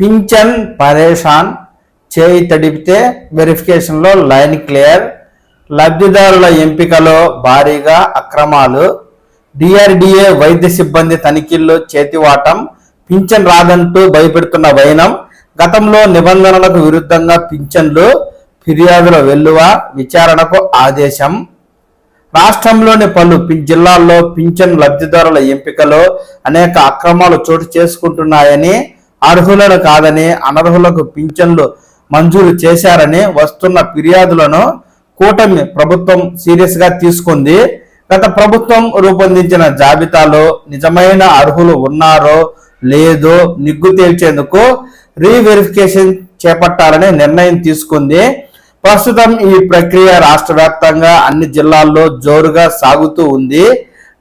Pension పరేషాన్ చేయి తడిపితే వెరిఫికేషన్లో line clear. లబ్ధిదారుల ఎంపికలో భారీగా అక్రమాలు. డిఆర్డిఏ వైద్య సిబ్బంది తనిఖీల్లో చేతివాటం. పింఛన్ రాదంటూ భయపెడుతున్న వైనం. గతంలో నిబంధనలకు విరుద్ధంగా పింఛన్లు ఫిర్యాదుల వెల్లువ విచారణకు ఆదేశం. రాష్ట్రంలోని పలు పి- జిల్లాల్లో పింఛన్ లబ్ధిదారుల ఎంపికలో అనేక అక్రమాలు చోటు చేసుకుంటున్నాయని అర్హులను కాదని అనర్హులకు పింఛన్లు మంజూరు చేశారని వస్తున్న ఫిర్యాదులను కూటమి ప్రభుత్వం సీరియస్గా తీసుకుంది. గత ప్రభుత్వం రూపొందించిన జాబితాలో నిజమైన అర్హులు ఉన్నారో లేదో నిగ్గు తేల్చేందుకు రీవెరిఫికేషన్ చేపట్టాలని నిర్ణయం తీసుకుంది. ప్రస్తుతం ఈ ప్రక్రియ రాష్ట్ర వ్యాప్తంగా అన్ని జిల్లాల్లో జోరుగా సాగుతూ ఉంది.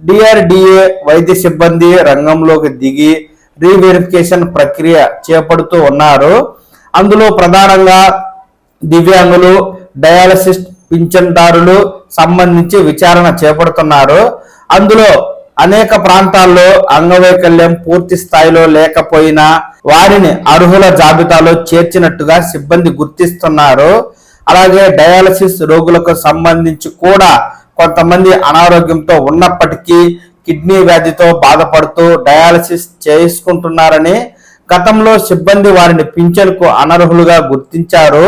డిఆర్డిఏ వైద్య సిబ్బంది రంగంలోకి దిగి రీవెరిఫికేషన్ ప్రక్రియ చేపడుతూ ఉన్నారు. అందులో ప్రధానంగా దివ్యాంగులు డయాలసిస్ పింఛన్దారులు సంబంధించి విచారణ చేపడుతున్నారు. అందులో అనేక ప్రాంతాల్లో అంగవైకల్యం పూర్తి స్థాయిలో లేకపోయినా వారిని అర్హుల జాబితాలో చేర్చినట్టుగా సిబ్బంది గుర్తిస్తున్నారు. అలాగే డయాలసిస్ రోగులకు సంబంధించి కూడా కొంతమంది అనారోగ్యంతో ఉన్నప్పటికీ కిడ్నీ వ్యాధితో బాధపడుతూ డయాలసిస్ చేసుకుంటున్నారని గతంలో సిబ్బంది వారిని పింఛన్కు అనర్హులుగా గుర్తించారు.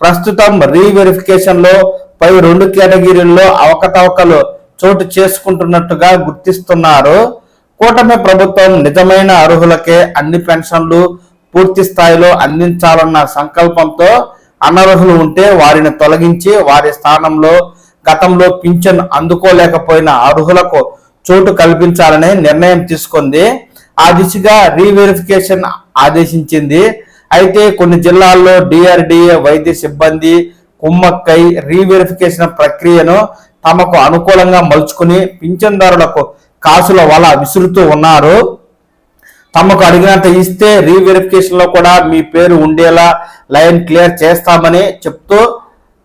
ప్రస్తుతం రీవెరిఫికేషన్లో పై రెండు కేటగిరీల్లో అవకతవకలు చోటు చేసుకుంటున్నట్టుగా గుర్తిస్తున్నారు. కూటమి ప్రభుత్వం నిజమైన అర్హులకే అన్ని పెన్షన్లు పూర్తి స్థాయిలో అందించాలన్న సంకల్పంతో అనర్హులు ఉంటే వారిని తొలగించి వారి స్థానంలో గతంలో పింఛన్ అందుకోలేకపోయిన అర్హులకు చోటు కల్పించాలని నిర్ణయం తీసుకుంది. ఆ దిశగా రీవెరిఫికేషన్ ఆదేశించింది. అయితే కొన్ని జిల్లాల్లో డిఆర్డిఏ వైద్య సిబ్బంది కుమ్మక్కై రీవెరిఫికేషన్ ప్రక్రియను తమకు అనుకూలంగా మలుచుకుని పింఛన్దారులకు కాసుల వల విసురుతూ ఉన్నారు. తమకు అడిగినంత ఇస్తే రీవెరిఫికేషన్లో కూడా మీ పేరు ఉండేలా లైన్ క్లియర్ చేస్తామని చెప్తూ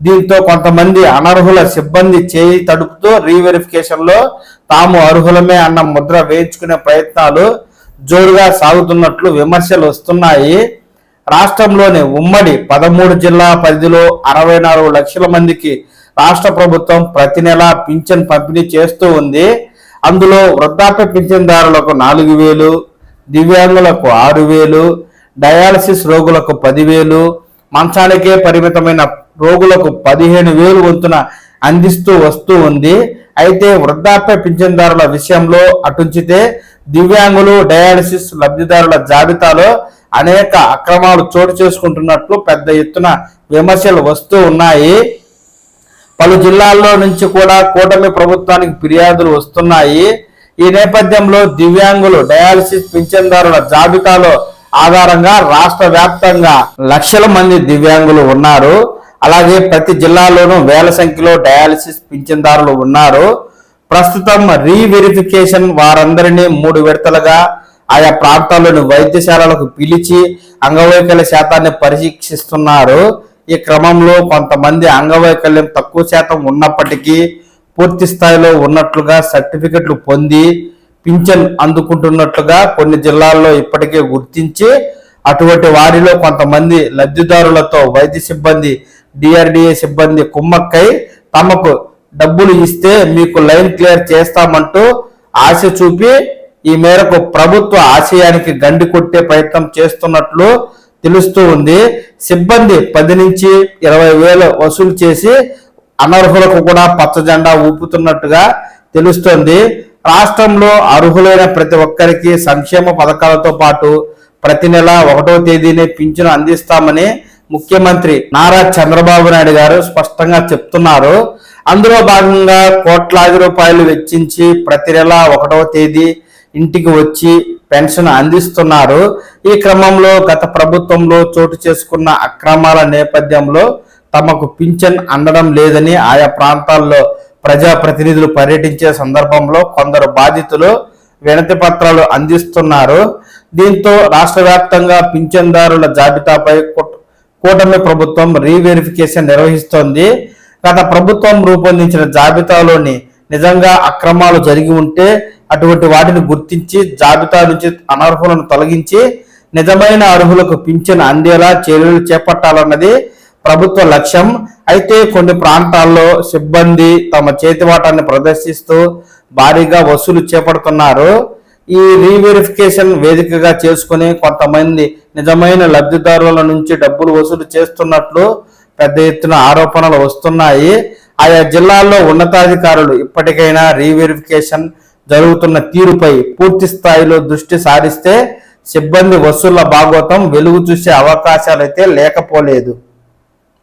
దీంతో కొంతమంది అనర్హుల సిబ్బంది చేయి తడుపుతూ రీవెరిఫికేషన్లో తాము అర్హులమే అన్న ముద్ర వేయించుకునే ప్రయత్నాలు జోరుగా సాగుతున్నట్లు విమర్శలు వస్తున్నాయి. రాష్ట్రంలోని ఉమ్మడి పదమూడు జిల్లా పరిధిలో అరవై నాలుగు లక్షల మందికి రాష్ట్ర ప్రభుత్వం ప్రతి నెల పింఛన్ పంపిణీ చేస్తూ ఉంది. అందులో వృద్ధాప్య పింఛన్దారులకు నాలుగు వేలు దివ్యాంగులకు ఆరు వేలు డయాలసిస్ రోగులకు పదివేలు మంచానికే పరిమితమైన రోగులకు పదిహేను వేలు వంతున అందిస్తూ వస్తూ ఉంది. అయితే వృద్ధాప్య పింఛన్దారుల విషయంలో అటుంచితే దివ్యాంగులు డయాలసిస్ లబ్ధిదారుల జాబితాలో అనేక అక్రమాలు చోటు చేసుకుంటున్నట్లు పెద్ద ఎత్తున విమర్శలు వస్తూ ఉన్నాయి. పలు జిల్లాల్లో నుంచి కూడా కూటమి ప్రభుత్వానికి ఫిర్యాదులు వస్తున్నాయి. ఈ నేపథ్యంలో దివ్యాంగులు డయాలసిస్ పింఛన్దారుల జాబితాలో ఆధారంగా రాష్ట్ర వ్యాప్తంగా లక్షల మంది దివ్యాంగులు ఉన్నారు. అలాగే ప్రతి జిల్లాలోనూ వేల సంఖ్యలో డయాలసిస్ పింఛన్దారులు ఉన్నారు. ప్రస్తుతం రీవెరిఫికేషన్ వారందరినీ మూడు విడతలుగా ఆయా ప్రాంతాల్లోని వైద్యశాలలకు పిలిచి అంగవైకల్య శాతాన్ని పరీక్షిస్తున్నారు. ఈ క్రమంలో కొంతమంది అంగవైకల్యం తక్కువ శాతం ఉన్నప్పటికీ పూర్తి స్థాయిలో ఉన్నట్లుగా సర్టిఫికెట్లు పొంది పింఛన్ అందుకుంటున్నట్లుగా కొన్ని జిల్లాల్లో ఇప్పటికే గుర్తించి అటువంటి వారిలో కొంతమంది లబ్ధిదారులతో వైద్య సిబ్బంది డిఆర్డిఏ సిబ్బంది కుమ్మక్కై తమకు డబ్బులు ఇస్తే మీకు లైన్ క్లియర్ చేస్తామంటూ ఆశ చూపి ఈ మేరకు ప్రభుత్వ ఆశయానికి గండి కొట్టే ప్రయత్నం చేస్తున్నట్లు తెలుస్తూ ఉంది. సిబ్బంది పది నుంచి ఇరవై వేలు వసూలు చేసి అనర్హులకు కూడా పచ్చ జెండా ఊపుతున్నట్టుగా తెలుస్తోంది. రాష్ట్రంలో అర్హులైన ప్రతి ఒక్కరికి సంక్షేమ పథకాలతో పాటు ప్రతి నెల ఒకటో తేదీనే పింఛను అందిస్తామని ముఖ్యమంత్రి నారా చంద్రబాబు నాయుడు గారు స్పష్టంగా చెప్తున్నారు. అందులో భాగంగా కోట్లాది రూపాయలు వెచ్చించి ప్రతి నెల ఒకటవ తేదీ ఇంటికి వచ్చి పెన్షన్ అందిస్తున్నారు. ఈ క్రమంలో గత ప్రభుత్వంలో చోటు చేసుకున్న అక్రమాల నేపథ్యంలో తమకు పింఛన్ అందడం లేదని ఆయా ప్రాంతాల్లో ప్రజాప్రతినిధులు పర్యటించే సందర్భంలో కొందరు బాధితులు వినతి పత్రాలు అందిస్తున్నారు. దీంతో రాష్ట్ర వ్యాప్తంగా పింఛన్దారుల జాబితాపై కూటమి ప్రభుత్వం రీవెరిఫికేషన్ నిర్వహిస్తోంది. గత ప్రభుత్వం రూపొందించిన జాబితాలోని నిజంగా అక్రమాలు జరిగి ఉంటే అటువంటి వాటిని గుర్తించి జాబితా నుంచి అనర్హులను తొలగించి నిజమైన అర్హులకు పింఛను అందేలా చర్యలు చేపట్టాలన్నది ప్రభుత్వ లక్ష్యం. అయితే కొన్ని ప్రాంతాల్లో సిబ్బంది తమ చేతివాటాన్ని ప్రదర్శిస్తూ భారీగా వసూలు చేపడుతున్నారు. ఈ రీవెరిఫికేషన్ వేదికగా చేసుకుని కొంతమంది నిజమైన లబ్ధిదారుల నుంచి డబ్బులు వసూలు చేస్తున్నట్లు పెద్ద ఎత్తున ఆరోపణలు వస్తున్నాయి. ఆయా జిల్లాల్లో ఉన్నతాధికారులు ఇప్పటికైనా రీవెరిఫికేషన్ జరుగుతున్న తీరుపై పూర్తి స్థాయిలో దృష్టి సారిస్తే సిబ్బంది వసూళ్ళ భాగోతం వెలుగు చూసే అవకాశాలైతే లేకపోలేదు.